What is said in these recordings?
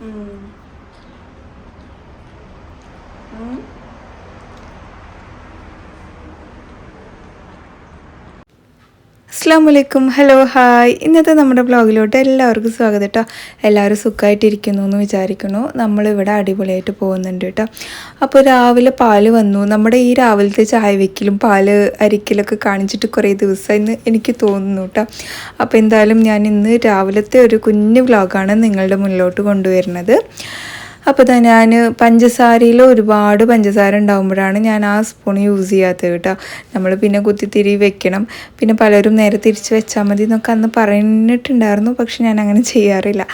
Mm. Mm. അസ്സാം വലൈക്കും hello hi ഇന്നത്തെ നമ്മുടെ ബ്ലോഗിലോട്ട് എല്ലാവർക്കും സ്വാഗതം കേട്ടോ എല്ലാവരും സുഖമായിട്ടിരിക്കുന്നു എന്ന് വിചാരിക്കുന്നു. നമ്മളിവിടെ അടിപൊളിയായിട്ട് പോകുന്നുണ്ട് കേട്ടോ അപ്പോൾ രാവിലെ പാൽ വന്നു. നമ്മുടെ ഈ രാവിലത്തെ ചായ വെക്കലും പാൽ അരിക്കലൊക്കെ കാണിച്ചിട്ട് കുറേ എന്ന് എനിക്ക് തോന്നുന്നു കേട്ടോ അപ്പോൾ എന്തായാലും ഞാൻ ഇന്ന് രാവിലത്തെ ഒരു കുഞ്ഞു വ്ലോഗാണ് നിങ്ങളുടെ മുന്നിലോട്ട് കൊണ്ടുവരുന്നത്. അപ്പോൾ ഇതാ ഞാൻ പഞ്ചസാരയിൽ ഒരുപാട് പഞ്ചസാര ഉണ്ടാകുമ്പോഴാണ് ഞാൻ ആ സ്പൂൺ യൂസ് ചെയ്യാത്തത് കേട്ടോ. നമ്മൾ പിന്നെ കുത്തിത്തിരി വെക്കണം. പിന്നെ പലരും നേരെ തിരിച്ച് വെച്ചാൽ മതി എന്നൊക്കെ അന്ന് പറഞ്ഞിട്ടുണ്ടായിരുന്നു പക്ഷെ ഞാൻ അങ്ങനെ ചെയ്യാറില്ല.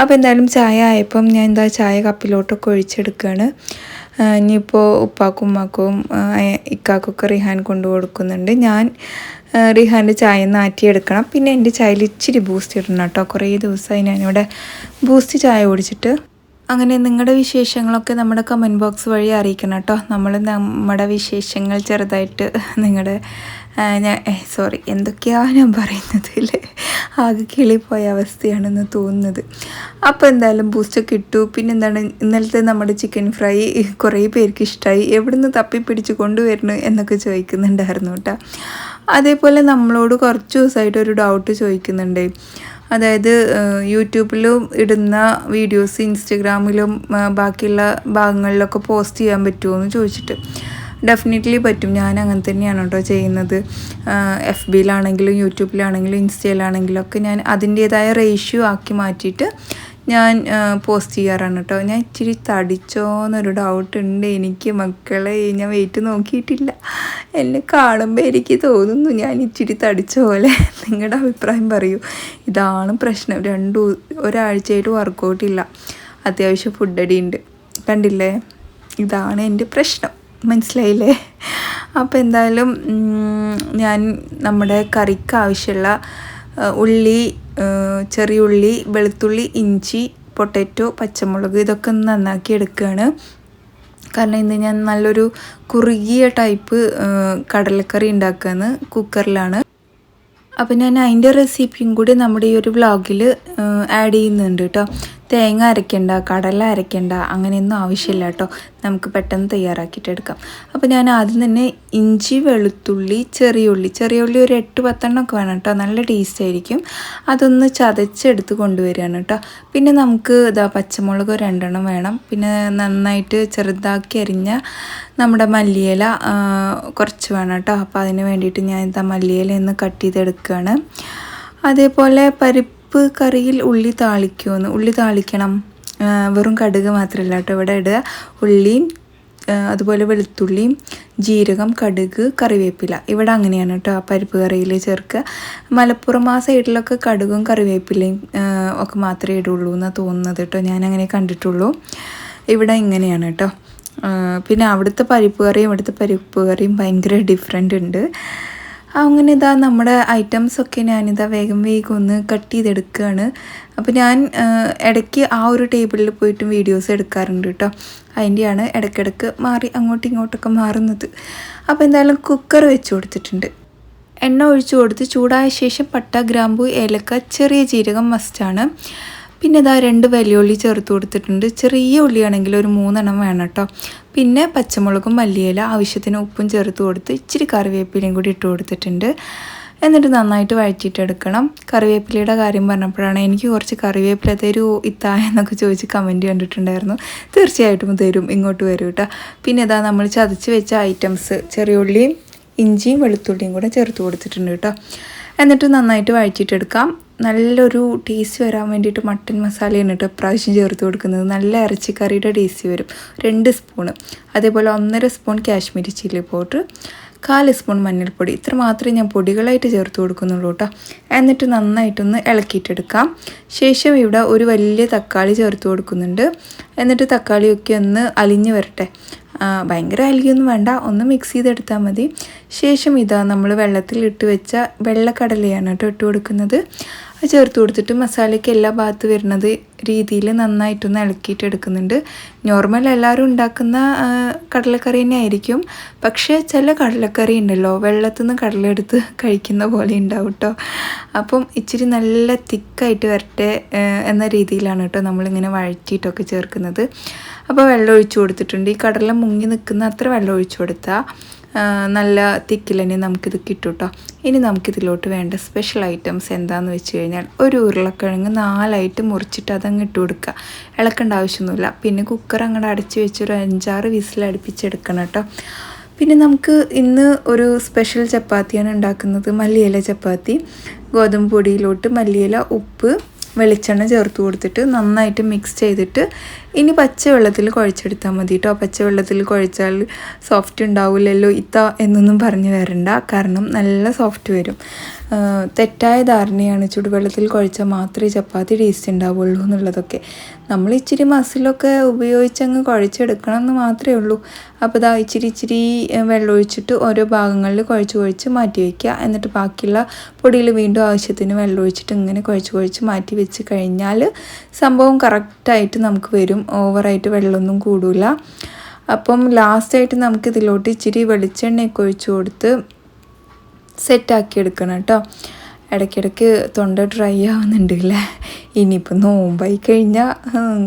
അപ്പോൾ എന്തായാലും ചായ ആയപ്പം ഞാൻ എന്താ ചായ കപ്പിലോട്ടൊക്കെ ഒഴിച്ചെടുക്കുകയാണ് ഇനിയിപ്പോൾ ഉപ്പാക്കും ഉമ്മാക്കും ഇക്കാക്കൊക്കെ റിഹാൻ കൊണ്ടു കൊടുക്കുന്നുണ്ട്. ഞാൻ റിഹാന്റെ ചായ നാറ്റിയെടുക്കണം പിന്നെ എന്റെ ചായയിൽ ഇച്ചിരി ബൂസ്റ്റ് ഇടണം കേട്ടോ. കുറേ ദിവസമായി ഞാനിവിടെ ബൂസ്റ്റ് ചായ കുടിച്ചിട്ട്. അങ്ങനെ നിങ്ങളുടെ വിശേഷങ്ങളൊക്കെ നമ്മുടെ കമന്റ് ബോക്സ് വഴി അറിയിക്കണം കേട്ടോ. നമ്മൾ നമ്മുടെ വിശേഷങ്ങൾ ചെറുതായിട്ട് നിങ്ങളുടെ ഞാൻ സോറി എന്തൊക്കെയാണ് ഞാൻ പറയുന്നത് അല്ലേ ആകെ കിളിപ്പോയ അവസ്ഥയാണെന്ന് തോന്നുന്നത്. അപ്പോൾ എന്തായാലും ബൂസ്റ്റൊക്കെ ഇട്ടു. പിന്നെ എന്താണ് ഇന്നലത്തെ നമ്മുടെ ചിക്കൻ ഫ്രൈ കുറേ പേർക്ക് ഇഷ്ടമായി എവിടുന്ന് തപ്പി പിടിച്ച് കൊണ്ടുവരുന്നു എന്നൊക്കെ ചോദിക്കുന്നുണ്ടായിരുന്നു കേട്ടോ. അതേപോലെ നമ്മളോട് കുറച്ച് ദിവസമായിട്ട് ഒരു ഡൗട്ട് ചോദിക്കുന്നുണ്ട്. അതായത് യൂട്യൂബിലും ഇടുന്ന വീഡിയോസ് ഇൻസ്റ്റഗ്രാമിലും ബാക്കിയുള്ള ഭാഗങ്ങളിലൊക്കെ പോസ്റ്റ് ചെയ്യാൻ പറ്റുമോ എന്ന് ചോദിച്ചിട്ട്. ഡെഫിനറ്റ്ലി പറ്റും. ഞാൻ അങ്ങനെ തന്നെയാണ് കേട്ടോ ചെയ്യുന്നത്. എഫ് ബിയിലാണെങ്കിലും യൂട്യൂബിലാണെങ്കിലും ഇൻസ്റ്റയിലാണെങ്കിലും ഒക്കെ ഞാൻ അതിന്റേതായ റേഷ്യോ ആക്കി മാറ്റിയിട്ട് ഞാൻ പോസ്റ്റ് ചെയ്യാറാണ് കേട്ടോ ഞാൻ ഇച്ചിരി തടിച്ചോ എന്നൊരു ഡൗട്ട് ഉണ്ട്. എനിക്ക് മക്കളെ ഞാൻ വെയിറ്റ് നോക്കിയിട്ടില്ല. എന്നെ കാണുമ്പോൾ എനിക്ക് തോന്നുന്നു ഞാൻ ഇച്ചിരി തടിച്ച പോലെ. നിങ്ങളുടെ അഭിപ്രായം പറയൂ. ഇതാണ് പ്രശ്നം. രണ്ടു ഒരാഴ്ചയായിട്ട് വർക്കൗട്ട് ഇല്ല. അത്യാവശ്യം ഫുഡ് അടി ഉണ്ട് കണ്ടില്ലേ? ഇതാണ് എന്റെ പ്രശ്നം. മനസ്സിലായില്ലേ? അപ്പോൾ എന്തായാലും ഞാൻ നമ്മുടെ കറിക്ക് ആവശ്യമുള്ള ഉള്ളി ചെറിയ ഉള്ളി വെളുത്തുള്ളി ഇഞ്ചി പൊട്ടാറ്റോ പച്ചമുളക് ഇതൊക്കെ ഒന്ന് നന്നാക്കി എടുക്കുകയാണ്. കാരണം ഇന്ന് ഞാൻ നല്ലൊരു കുറുകിയ ടൈപ്പ് കടലക്കറി ഉണ്ടാക്കുകയാണ് കുക്കറിലാണ്. അപ്പോൾ ഞാൻ അതിന്റെ റെസിപ്പിയും കൂടി നമ്മുടെ ഈ ഒരു വ്ളോഗിൽ ആഡ് ചെയ്യുന്നുണ്ട് കേട്ടോ തേങ്ങ അരയ്ക്കണ്ട കടല അരയ്ക്കണ്ട അങ്ങനെയൊന്നും ആവശ്യമില്ല കേട്ടോ. നമുക്ക് പെട്ടെന്ന് തയ്യാറാക്കിയിട്ട് എടുക്കാം. അപ്പോൾ ഞാൻ ആദ്യം തന്നെ ഇഞ്ചി വെളുത്തുള്ളി ചെറിയ ഉള്ളി. ചെറിയ ഉള്ളി ഒരു എട്ട് പത്തെണ്ണമൊക്കെ വേണം കേട്ടോ. നല്ല ടേസ്റ്റ് ആയിരിക്കും. അതൊന്ന് ചതച്ചെടുത്ത് കൊണ്ടുവരികയാണ് കേട്ടോ. പിന്നെ നമുക്ക് ഇതാ പച്ചമുളക് രണ്ടെണ്ണം വേണം. പിന്നെ നന്നായിട്ട് ചെറുതാക്കി അരിഞ്ഞ നമ്മുടെ മല്ലിയില കുറച്ച് വേണം കേട്ടോ. അപ്പോൾ അതിന് വേണ്ടിയിട്ട് ഞാൻ ഇതാ മല്ലിയില ഒന്ന് കട്ട് ചെയ്തെടുക്കുകയാണ്. അതേപോലെ പരിപ്പ് കറിയിൽ ഉള്ളി താളിക്കുമെന്ന് ഉള്ളി താളിക്കണം. വെറും കടുക് മാത്രമല്ല കേട്ടോ ഇവിടെ ഇടുക. ഉള്ളിയും അതുപോലെ വെളുത്തുള്ളിയും ജീരകം കടുക് കറിവേപ്പില. ഇവിടെ അങ്ങനെയാണ് കേട്ടോ ആ പരിപ്പ് കറിയിൽ ചേർക്കുക. മലപ്പുറം ആ സൈഡിലൊക്കെ കടുകും കറിവേപ്പിലയും ഒക്കെ മാത്രമേ ഇടുള്ളൂ എന്നാണ് തോന്നുന്നത് കേട്ടോ. ഞാൻ അങ്ങനെ കണ്ടിട്ടുള്ളൂ. ഇവിടെ ഇങ്ങനെയാണ് കേട്ടോ. പിന്നെ അവിടുത്തെ പരിപ്പ് കറിയും ഇവിടുത്തെ പരിപ്പ് കറിയും ഭയങ്കര ഡിഫറെന്റ് ഉണ്ട്. അങ്ങനെ ഇതാ നമ്മുടെ ഐറ്റംസ് ഒക്കെ ഞാനിതാ വേഗം വേഗം ഒന്ന് കട്ട് ചെയ്തെടുക്കുകയാണ് അപ്പോൾ ഞാൻ ഇടയ്ക്ക് ആ ഒരു ടേബിളിൽ പോയിട്ടും വീഡിയോസ് എടുക്കാറുണ്ട് കേട്ടോ അതിന്റെയാണ് ഇടയ്ക്കിടയ്ക്ക് മാറി അങ്ങോട്ടും ഇങ്ങോട്ടൊക്കെ മാറുന്നത്. അപ്പോൾ എന്തായാലും കുക്കർ വെച്ച് കൊടുത്തിട്ടുണ്ട്. എണ്ണ ഒഴിച്ചു കൊടുത്ത് ചൂടായ ശേഷം പട്ട ഗ്രാമ്പു ഏലക്ക ചെറിയ ജീരകം മസ്റ്റാണ് പിന്നെ ഇതാ രണ്ട് വലിയുള്ളി ചേർത്ത് കൊടുത്തിട്ടുണ്ട്. ചെറിയ ഉള്ളിയാണെങ്കിൽ ഒരു മൂന്നെണ്ണം വേണം കേട്ടോ പിന്നെ പച്ചമുളകും മല്ലിയില ആവശ്യത്തിന് ഉപ്പും ചേർത്ത് കൊടുത്ത് ഇച്ചിരി കറിവേപ്പിലയും കൂടി ഇട്ട് കൊടുത്തിട്ടുണ്ട്. എന്നിട്ട് നന്നായിട്ട് വഴറ്റിയിട്ടെടുക്കണം. കറിവേപ്പിലയുടെ കാര്യം പറഞ്ഞപ്പോഴാണ് എനിക്ക് കുറച്ച് കറിവേപ്പില തരൂ ഇത്താ എന്നൊക്കെ ചോദിച്ച് കമന്റ് കണ്ടിട്ടുണ്ടായിരുന്നു. തീർച്ചയായിട്ടും തരും ഇങ്ങോട്ട് വരും കേട്ടോ പിന്നെ ഇതാ നമ്മൾ ചതച്ച് വെച്ച ഐറ്റംസ് ചെറിയ ഉള്ളിയും ഇഞ്ചിയും വെളുത്തുള്ളിയും കൂടെ ചേർത്ത് കൊടുത്തിട്ടുണ്ട് കേട്ടോ എന്നിട്ട് നന്നായിട്ട് വഴറ്റിയിട്ടെടുക്കാം. നല്ലൊരു ടേസ്റ്റ് വരാൻ വേണ്ടിയിട്ട് മട്ടൻ മസാലയാണ് കേട്ടോ പ്രാവശ്യം ചേർത്ത് കൊടുക്കുന്നത്. നല്ല ഇറച്ചിക്കറിയുടെ ടേസ്റ്റ് വരും. രണ്ട് സ്പൂണ് അതേപോലെ ഒന്നര സ്പൂൺ കാശ്മീരി ചില്ലി പൗഡർ കാൽ സ്പൂൺ മഞ്ഞൾപ്പൊടി. ഇത്ര മാത്രമേ ഞാൻ പൊടികളായിട്ട് ചേർത്ത് കൊടുക്കുന്നുള്ളൂ കേട്ടോ എന്നിട്ട് നന്നായിട്ടൊന്ന് ഇളക്കിയിട്ടെടുക്കാം. ശേഷം ഇവിടെ ഒരു വലിയ തക്കാളി ചേർത്ത് കൊടുക്കുന്നുണ്ട്. എന്നിട്ട് തക്കാളിയൊക്കെ ഒന്ന് അലിഞ്ഞ് വരട്ടെ. ആ, ഭയങ്കര അലിയൊന്നും വേണ്ട. ഒന്ന് മിക്സ് ചെയ്തെടുത്താൽ മതി. ശേഷം ഇതാ നമ്മൾ വെള്ളത്തിൽ ഇട്ട് വെച്ച വെള്ളക്കടലയാണ് കേട്ടോ ഇട്ട് കൊടുക്കുന്നത്. അത് ചേർത്ത് കൊടുത്തിട്ട് മസാലയ്ക്ക് എല്ലാ ഭാഗത്ത് വരുന്നത് രീതിയിൽ നന്നായിട്ടൊന്ന് ഇളക്കിയിട്ട് എടുക്കുന്നുണ്ട്. നോർമൽ എല്ലാവരും ഉണ്ടാക്കുന്ന കടലക്കറി തന്നെ ആയിരിക്കും. പക്ഷേ ചില കടലക്കറി ഉണ്ടല്ലോ വെള്ളത്തിൽ നിന്ന് കടലെടുത്ത് കഴിക്കുന്ന പോലെ ഉണ്ടാവും കേട്ടോ അപ്പം ഇച്ചിരി നല്ല തിക്കായിട്ട് വരട്ടെ എന്ന രീതിയിലാണ് കേട്ടോ നമ്മളിങ്ങനെ വഴറ്റിയിട്ടൊക്കെ ചേർക്കുന്നത്. അപ്പോൾ വെള്ളം ഒഴിച്ചു കൊടുത്തിട്ടുണ്ട്. ഈ കടല മുങ്ങി നിൽക്കുന്ന അത്ര വെള്ളം ഒഴിച്ചു കൊടുത്താൽ നല്ല തിക്കിൽ തന്നെ നമുക്കിത് കിട്ടും കേട്ടോ ഇനി നമുക്കിതിലോട്ട് വേണ്ട സ്പെഷ്യൽ ഐറ്റംസ് എന്താണെന്ന് വെച്ച് കഴിഞ്ഞാൽ ഒരു ഉരുളക്കിഴങ്ങ് നാലായിട്ട് മുറിച്ചിട്ട് അതങ്ങ് ഇട്ട് കൊടുക്കുക. ഇളക്കേണ്ട ആവശ്യമൊന്നുമില്ല. പിന്നെ കുക്കർ അങ്ങോട്ട് അടച്ച് വെച്ചൊരു അഞ്ചാറ് വിസിൽ അടുപ്പിച്ചെടുക്കണം കേട്ടോ. പിന്നെ നമുക്ക് ഇന്ന് ഒരു സ്പെഷ്യൽ ചപ്പാത്തിയാണ് ഉണ്ടാക്കുന്നത്. മല്ലിയില ചപ്പാത്തി ഗോതമ്പ് പൊടിയിലോട്ട് മല്ലിയില ഉപ്പ് വെളിച്ചെണ്ണ ചേർത്ത് കൊടുത്തിട്ട് നന്നായിട്ട് മിക്സ് ചെയ്തിട്ട് ഇനി പച്ചവെള്ളത്തിൽ കുഴച്ചെടുത്താൽ മതി കേട്ടോ പച്ചവെള്ളത്തിൽ കുഴച്ചാൽ സോഫ്റ്റ് ഉണ്ടാവില്ലല്ലോ ഇത്ത എന്നൊന്നും പറഞ്ഞു വരണ്ട. കാരണം നല്ല സോഫ്റ്റ് വരും. തെറ്റായ ധാരണയാണ് ചുടുവെള്ളത്തിൽ കുഴച്ചാൽ മാത്രമേ ചപ്പാത്തി ടേസ്റ്റ് ഉണ്ടാവുള്ളൂ എന്നുള്ളതൊക്കെ. നമ്മൾ ഇച്ചിരി മസിലൊക്കെ ഉപയോഗിച്ചങ്ങ് കുഴച്ചെടുക്കണം എന്ന് മാത്രമേ ഉള്ളൂ. അപ്പോൾ ഇതാ ഇച്ചിരി ഇച്ചിരി വെള്ളമൊഴിച്ചിട്ട് ഓരോ ഭാഗങ്ങളിൽ കുഴച്ച് കുഴച്ച് മാറ്റി വയ്ക്കുക. എന്നിട്ട് ബാക്കിയുള്ള പൊടിയിൽ വീണ്ടും ആവശ്യത്തിന് വെള്ളമൊഴിച്ചിട്ട് ഇങ്ങനെ കുഴച്ച് കുഴച്ച് മാറ്റി വെച്ച് കഴിഞ്ഞാൽ സംഭവം കറക്റ്റായിട്ട് നമുക്ക് വരും. ഓവറായിട്ട് വെള്ളമൊന്നും കൂടില്ല അപ്പം ലാസ്റ്റായിട്ട് നമുക്ക് ഇതിലോട്ട് ഇച്ചിരി വെളിച്ചെണ്ണയൊക്കെ ഒഴിച്ചു കൊടുത്ത് സെറ്റാക്കി എടുക്കണം കേട്ടോ ഇടയ്ക്കിടയ്ക്ക് തൊണ്ട ഡ്രൈ ആവുന്നുണ്ട് അല്ലേ ഇനിയിപ്പോൾ നോമ്പായി കഴിഞ്ഞാൽ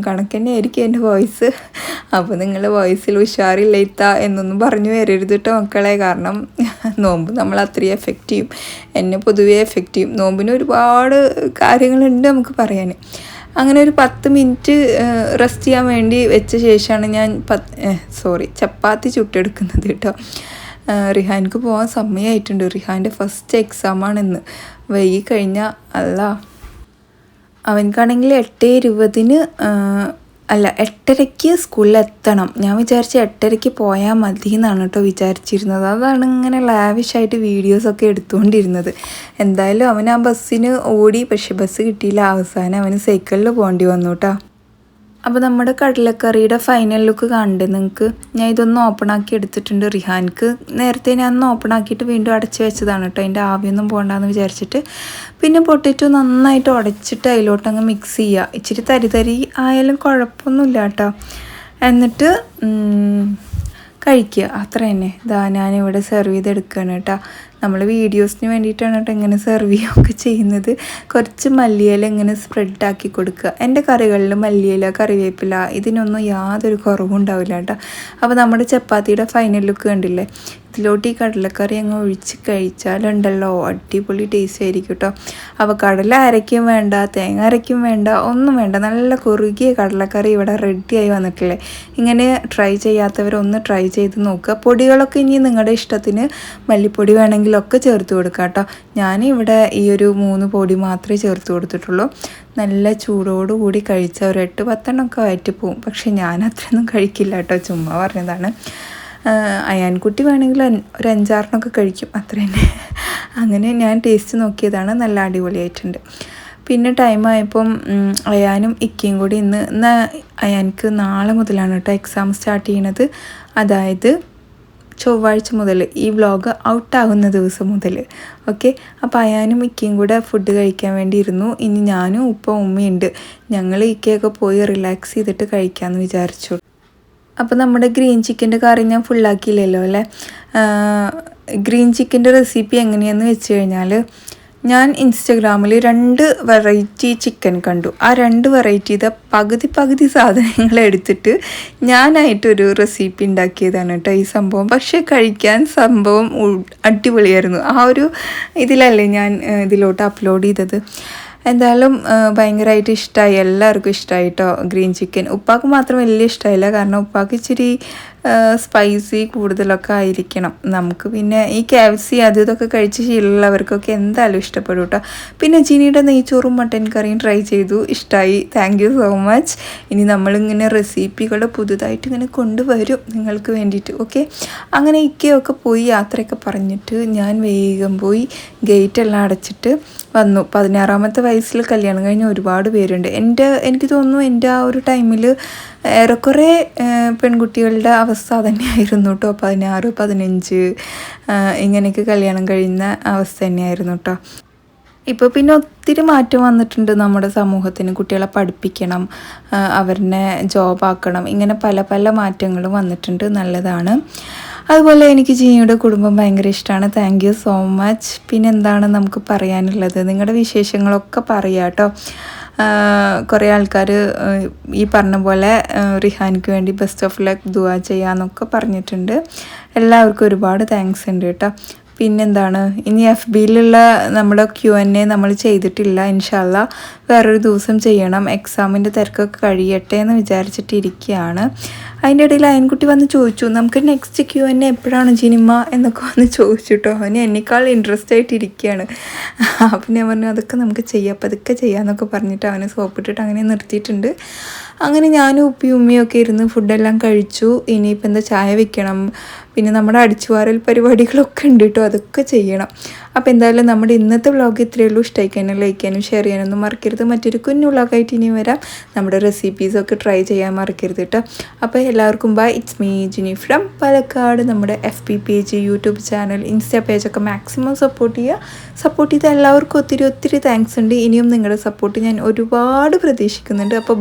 കണക്ക് തന്നെ ആയിരിക്കും എന്റെ വോയിസ്. അപ്പോൾ നിങ്ങൾ വോയിസിൽ ഉഷാറില്ല ഇത്ത എന്നൊന്നും പറഞ്ഞു വരരുത് കേട്ടോ മക്കളെ. കാരണം നോമ്പ് നമ്മൾ അത്രയും എഫക്റ്റ് ചെയ്യും. എന്നെ പൊതുവേ എഫക്റ്റ് ചെയ്യും. നോമ്പിന് ഒരുപാട് കാര്യങ്ങളുണ്ട് നമുക്ക് പറയാൻ. അങ്ങനെ ഒരു പത്ത് മിനിറ്റ് റെസ്റ്റ് ചെയ്യാൻ വേണ്ടി വെച്ച ശേഷമാണ് ഞാൻ പത്ത് സോറി ചപ്പാത്തി ചുട്ടെടുക്കുന്നത് കേട്ടോ റിഹാൻക്ക് പോകാൻ സമയമായിട്ടുണ്ട് റിഹാന്റെ ഫസ്റ്റ് എക്സാമാണെന്ന് വൈകി കഴിഞ്ഞാൽ അല്ല. അവനക്കാണെങ്കിൽ എട്ട് ഇരുപതിന് അല്ല എട്ടരയ്ക്ക് സ്കൂളിൽ എത്തണം ഞാൻ വിചാരിച്ച എട്ടരയ്ക്ക് പോയാൽ മതി എന്നാണ് കേട്ടോ വിചാരിച്ചിരുന്നത്. അതാണ് ഇങ്ങനെ ലാവിഷായിട്ട് വീഡിയോസൊക്കെ എടുത്തുകൊണ്ടിരുന്നത്. എന്തായാലും അവൻ ആ ബസ്സിന് ഓടി. പക്ഷെ ബസ് കിട്ടിയില്ല. അവസാനം അവന് സൈക്കിളിൽ പോകേണ്ടി വന്നു കേട്ടോ. അപ്പോൾ നമ്മുടെ കടലക്കറിയുടെ ഫൈനൽ ലുക്ക് കണ്ടേ നിങ്ങൾക്ക് ഞാൻ ഇതൊന്ന് ഓപ്പൺ ആക്കി എടുത്തിട്ടുണ്ട് റിഹാൻക്ക്. നേരത്തെ ഞാൻ ഒന്ന് ഓപ്പൺ ആക്കിയിട്ട് വീണ്ടും അടച്ചു വെച്ചതാണ് കേട്ടോ അതിന്റെ ആവിയൊന്നും പോകണ്ടെന്ന് വിചാരിച്ചിട്ട്. പിന്നെ പൊട്ടിറ്റോ നന്നായിട്ട് ഉടച്ചിട്ട് അതിലോട്ട് അങ്ങ് മിക്സ് ചെയ്യുക ഇച്ചിരി തരി തരി ആയാലും കുഴപ്പമൊന്നുമില്ല കേട്ടോ എന്നിട്ട് കഴിക്കുക. അത്ര തന്നെ ഇതാ ഞാനിവിടെ സെർവ് ചെയ്തെടുക്കുകയാണ് കേട്ടോ. നമ്മൾ വീഡിയോസിന് വേണ്ടിയിട്ടാണ് കേട്ടോ ഇങ്ങനെ സെർവ് ചെയ്യുകയൊക്കെ ചെയ്യുന്നത്. കുറച്ച് മല്ലിയില ഇങ്ങനെ സ്പ്രെഡാക്കി കൊടുക്കുക. എന്റെ കറികളിൽ മല്ലിയില കറിവേപ്പില ഇതിനൊന്നും യാതൊരു കുറവും ഉണ്ടാവില്ല കേട്ടോ. അപ്പോൾ നമ്മുടെ ചപ്പാത്തിയുടെ ഫൈനൽ ലുക്ക് കണ്ടില്ലേ? ഇതിലോട്ട് ഈ കടലക്കറി അങ്ങ് ഒഴിച്ച് കഴിച്ചാലുണ്ടല്ലോ അടിപൊളി ടേസ്റ്റ് ആയിരിക്കും കേട്ടോ. അപ്പോൾ കടല അരയ്ക്കും വേണ്ട തേങ്ങ അരയ്ക്കും വേണ്ട ഒന്നും വേണ്ട. നല്ല കുറുകിയ കടലക്കറി ഇവിടെ റെഡിയായി വന്നിട്ടില്ലേ. ഇങ്ങനെ ട്രൈ ചെയ്യാത്തവരൊന്ന് ട്രൈ ചെയ്ത് നോക്കുക പൊടികളൊക്കെ ഇനി നിങ്ങളുടെ ഇഷ്ടത്തിന് മല്ലിപ്പൊടി വേണമെങ്കിലൊക്കെ ചേർത്ത് കൊടുക്കുക കേട്ടോ. ഞാനിവിടെ ഈ ഒരു മൂന്ന് പൊടി മാത്രമേ ചേർത്ത് കൊടുത്തിട്ടുള്ളൂ. നല്ല ചൂടോടുകൂടി കഴിച്ച ഒരു എട്ട് പത്തെണ്ണമൊക്കെ വയറ്റി പോവും പക്ഷെ ഞാൻ അത്രയൊന്നും കഴിക്കില്ല കേട്ടോ. ചുമ്മാ പറഞ്ഞതാണ്. അയാൻകുട്ടി വേണമെങ്കിൽ ഒരു അഞ്ചാറിനൊക്കെ കഴിക്കും. അത്ര തന്നെ. അങ്ങനെ ഞാൻ ടേസ്റ്റ് നോക്കിയതാണ്. നല്ല അടിപൊളിയായിട്ടുണ്ട്. പിന്നെ ടൈമായപ്പം അയാനും ഇക്കയും കൂടി ഇന്ന് ഇന്ന് അയാൻക്ക് നാളെ മുതലാണ് കേട്ടോ എക്സാം സ്റ്റാർട്ട് ചെയ്യണത്. അതായത് ചൊവ്വാഴ്ച മുതൽ ഈ വ്ളോഗ് ഔട്ടാകുന്ന ദിവസം മുതൽ. ഓക്കെ അപ്പോൾ അയാനും ഇക്കയും കൂടെ ഫുഡ് കഴിക്കാൻ വേണ്ടി ഇരുന്നു. ഇനി ഞാനും ഉപ്പ ഉമ്മയുണ്ട്. ഞങ്ങൾ ഇക്കയൊക്കെ പോയി റിലാക്സ് ചെയ്തിട്ട് കഴിക്കാമെന്ന് വിചാരിച്ചു. അപ്പോൾ നമ്മുടെ ഗ്രീൻ ചിക്കന്റെ കറി ഞാൻ ഫുള്ളാക്കിയില്ലല്ലോ അല്ലേ? ഗ്രീൻ ചിക്കന്റെ റെസിപ്പി എങ്ങനെയാണെന്ന് വെച്ച് കഴിഞ്ഞാൽ ഞാൻ ഇൻസ്റ്റഗ്രാമിൽ രണ്ട് വെറൈറ്റി ചിക്കൻ കണ്ടു. ആ രണ്ട് വെറൈറ്റിയുടെ പകുതി പകുതി സാധനങ്ങൾ എടുത്തിട്ട് ഞാനായിട്ടൊരു റെസിപ്പി ഉണ്ടാക്കിയതാണ് കേട്ടോ ഈ സംഭവം. പക്ഷേ കഴിക്കാൻ സംഭവം അടിപൊളിയായിരുന്നു. ആ ഒരു ഇതിലല്ലേ ഞാൻ ഇതിലോട്ട് അപ്ലോഡ് ചെയ്തത്. എന്തായാലും ഭയങ്കരമായിട്ട് ഇഷ്ടമായി എല്ലാവർക്കും ഇഷ്ടമായി കേട്ടോ ഗ്രീൻ ചിക്കൻ. ഉപ്പാക്ക് മാത്രം വലിയ ഇഷ്ടമായില്ല കാരണം ഉപ്പാക്ക് ഇച്ചിരി സ്പൈസി കൂടുതലൊക്കെ ആയിരിക്കണം. നമുക്ക് പിന്നെ ഈ കാൽസി അത് ഇതൊക്കെ കഴിച്ച് ശീലമുള്ളവർക്കൊക്കെ എന്തായാലും ഇഷ്ടപ്പെടും കേട്ടോ. പിന്നെ ജിനിയുടെ നെയ്ച്ചോറും മട്ടൻ കറിയും ട്രൈ ചെയ്തു. ഇഷ്ടമായി താങ്ക് യു സോ മച്ച് ഇനി നമ്മളിങ്ങനെ റെസിപ്പികൾ പുതുതായിട്ട് ഇങ്ങനെ കൊണ്ടുവരും നിങ്ങൾക്ക് വേണ്ടിയിട്ട്. ഓക്കെ അങ്ങനെ ഇക്കയൊക്കെ പോയി യാത്രയൊക്കെ പറഞ്ഞിട്ട് ഞാൻ വേഗം പോയി ഗേറ്റെല്ലാം അടച്ചിട്ട് വന്നു. പതിനാറാമത്തെ വയസ്സിൽ കല്യാണം കഴിഞ്ഞ ഒരുപാട് പേരുണ്ട്. എന്റെ എനിക്ക് തോന്നുന്നു എന്റെ ആ ഒരു ടൈമിൽ ഏറെക്കുറെ പെൺകുട്ടികളുടെ അവസ്ഥ അവസ്ഥ തന്നെയായിരുന്നു കേട്ടോ. പതിനാറ് പതിനഞ്ച് ഇങ്ങനെയൊക്കെ കല്യാണം കഴിയുന്ന അവസ്ഥ തന്നെയായിരുന്നു കേട്ടോ. ഇപ്പോൾ പിന്നെ ഒത്തിരി മാറ്റം വന്നിട്ടുണ്ട് നമ്മുടെ സമൂഹത്തിന്. കുട്ടികളെ പഠിപ്പിക്കണം അവരെ ജോബാക്കണം ഇങ്ങനെ പല പല മാറ്റങ്ങളും വന്നിട്ടുണ്ട്. നല്ലതാണ്. അതുപോലെ എനിക്ക് ജിനിയുടെ കുടുംബം ഭയങ്കര ഇഷ്ടമാണ്. താങ്ക് യു സോ മച്ച് പിന്നെ എന്താണ് നമുക്ക് പറയാനുള്ളത്? നിങ്ങളുടെ വിശേഷങ്ങളൊക്കെ പറയാം കേട്ടോ കുറേ ആൾക്കാർ ഈ പറഞ്ഞ പോലെ റിഹാനിക്ക് വേണ്ടി ബെസ്റ്റ് ഓഫ് ലക്ക് ദുവാ ചെയ്യാന്നൊക്കെ പറഞ്ഞിട്ടുണ്ട്. എല്ലാവർക്കും ഒരുപാട് താങ്ക്സ് ഉണ്ട് കേട്ടോ. പിന്നെന്താണ്? ഇനി എഫ് ബിയിലുള്ള നമ്മുടെ ക്യു എൻ എ നമ്മൾ ചെയ്തിട്ടില്ല ഇൻഷാല്ല വേറൊരു ദിവസം ചെയ്യണം. എക്സാമിന്റെ തിരക്കൊക്കെ കഴിയട്ടെ എന്ന് വിചാരിച്ചിട്ട് ഇരിക്കുകയാണ് അതിന്റെ ഇടയിൽ അയൻകുട്ടി വന്ന് ചോദിച്ചു നമുക്ക് നെക്സ്റ്റ് ക്യു എൻ എ എപ്പോഴാണ് ജിനിമ എന്നൊക്കെ വന്ന് ചോദിച്ചു കേട്ടോ അവന് എന്നേക്കാൾ ഇൻട്രസ്റ്റ് ആയിട്ട് ഇരിക്കുകയാണ് അപ്പം ഞാൻ പറഞ്ഞു അതൊക്കെ നമുക്ക് ചെയ്യാം. അപ്പം അതൊക്കെ ചെയ്യാമെന്നൊക്കെ പറഞ്ഞിട്ട് അവനെ സോപ്പിട്ടിട്ട് അങ്ങനെ നിർത്തിയിട്ടുണ്ട്. അങ്ങനെ ഞാനും ഉപ്പിയും ഉമ്മിയൊക്കെ ഇരുന്ന് ഫുഡെല്ലാം കഴിച്ചു. ഇനിയിപ്പോൾ എന്താ ചായ വെക്കണം? പിന്നെ നമ്മുടെ അടിച്ചുവാരൽ പരിപാടികളൊക്കെ ഉണ്ട് കേട്ടോ അതൊക്കെ ചെയ്യണം. അപ്പോൾ എന്തായാലും നമ്മുടെ ഇന്നത്തെ വ്ളോഗ് ഇത്രയേ ഉള്ളൂ. ഇഷ്ടമായിക്കാനും ലൈക്ക് ചെയ്യാനും ഷെയർ ചെയ്യാനൊന്നും മറക്കരുത്. മറ്റൊരു കുഞ്ഞു വ്ളോഗായിട്ട് ഇനി വരാം. നമ്മുടെ റെസിപ്പീസൊക്കെ ട്രൈ ചെയ്യാൻ മറക്കരുത് കേട്ടോ. അപ്പോൾ എല്ലാവർക്കും bye it's me Jini from Palakkad. നമ്മുടെ F P page YouTube channel insta പേജൊക്കെ maximum support ചെയ്യുക. സപ്പോർട്ട് ചെയ്ത എല്ലാവർക്കും ഒത്തിരി ഒത്തിരി താങ്ക്സ് ഉണ്ട്. ഇനിയും നിങ്ങളുടെ സപ്പോർട്ട് ഞാൻ ഒരുപാട് പ്രതീക്ഷിക്കുന്നുണ്ട്. അപ്പോൾ